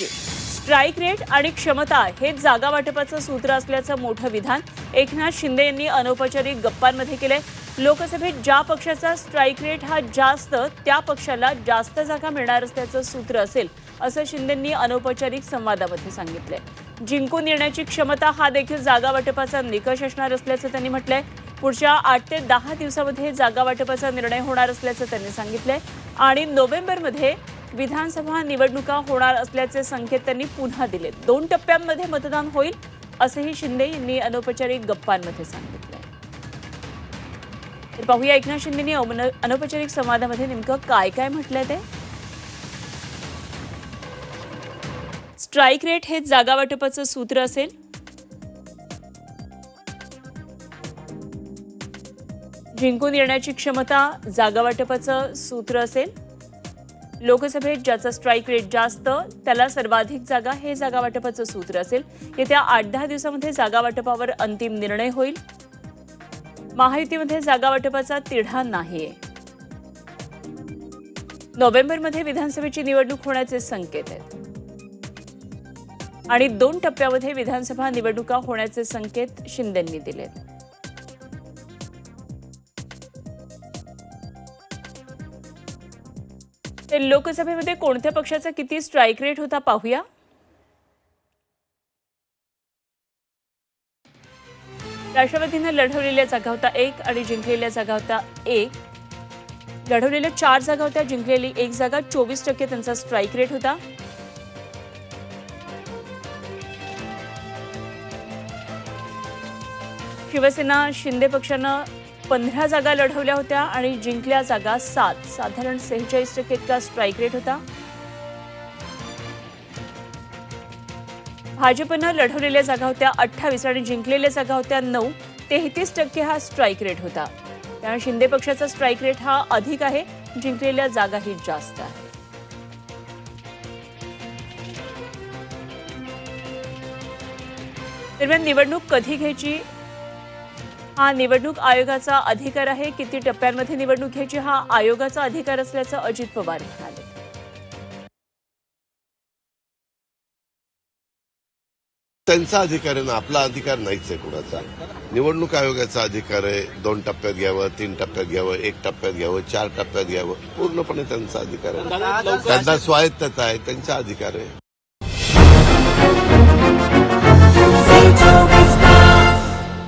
Strike rate आणि क्षमता हेच जागा वाटपाचं सूत्र असल्याचं मोठं विधान एकनाथ शिंदे यांनी अनौपचारिक गप्पांमध्ये केलंय. लोकसभेत ज्या पक्षाचा स्ट्राईक रेट हा जास्त त्या पक्षाला जास्त जागा मिळणार असल्याचं सूत्र असेल असं शिंदेंनी अनौपचारिक संवादामध्ये सांगितलंय. जिंकून येण्याची क्षमता हा देखील जागा वाटपाचा निकष असणार असल्याचं त्यांनी म्हटलंय. पुढच्या आठ ते दहा दिवसामध्ये जागा वाटपाचा निर्णय होणार असल्याचं त्यांनी सांगितलंय. आणि नोव्हेंबरमध्ये विधानसभा निवडणुका होणार असल्याचे संकेत त्यांनी पुन्हा दिले. दोन टप्प्यांमध्ये मतदान होईल असंही शिंदे यांनी अनौपचारिक गप्पांमध्ये सांगितलं तर पाहूया एकनाथ शिंदेनी अनौपचारिक संवादामध्ये नेमकं काय काय म्हटलंय ते? स्ट्राईक रेट हे जागा वाटपाचं सूत्र असेल. जिंकून येण्याची क्षमता जागा वाटपाचं सूत्र असेल. लोकसभेत ज्याचा स्ट्राईक रेट जास्त त्याला सर्वाधिक जागा हे जागा वाटपाचं सूत्र असेल. येत्या आठ दहा दिवसामध्ये जागा वाटपावर अंतिम निर्णय होईल. महायुतीमध्ये जागा वाटपाचा तिढा नाहीये. नोव्हेंबरमध्ये विधानसभेची निवडणूक होण्याचे संकेत आहेत. आणि दोन टप्प्यामध्ये विधानसभा निवडणुका होण्याचे संकेत शिंदेंनी दिलेत. तर लोकसभेमध्ये कोणत्या पक्षाचा किती स्ट्राईक रेट होता पाहूया. राष्ट्रवादीनं लढवलेल्या जागा होता एक आणि जिंकलेल्या जागा होता एक. लढवलेल्या चार जागा होत्या जिंकलेली एक जागा चोवीस टक्के त्यांचा स्ट्राईक रेट होता. शिवसेना शिंदे पक्षानं पंधरा जागा लढवल्या होत्या आणि जिंकल्या जागा सात. साधारण सेहेचाळीस टक्के इतका स्ट्राईक रेट होता. भाजपनं लढवलेल्या जागा होत्या अठ्ठावीस आणि जिंकलेल्या जागा होत्या नऊ. तेहतीस टक्के हा स्ट्राईक रेट होता. त्यामुळे शिंदे पक्षाचा स्ट्राईक रेट हा अधिक आहे. जिंकलेल्या जागाही जास्त आहे. दरम्यान निवडणूक कधी घ्यायची? हा निवडणूक आयोगाचा अधिकार आहे. किती टप्प्यांमध्ये निवडणूक घ्यायची हा आयोगाचा अधिकार असल्याचं अजित पवार म्हणाले. त्यांचा अधिकार आहे ना आपला अधिकार नाहीच आहे कुणाचा. निवडणूक आयोगाचा अधिकार आहे दोन टप्प्यात घ्यावं तीन टप्प्यात घ्यावं एक टप्प्यात घ्यावं चार टप्प्यात घ्यावं पूर्णपणे त्यांचा अधिकार आहे. त्यांना स्वायत्तता आहे त्यांचा अधिकार आहे.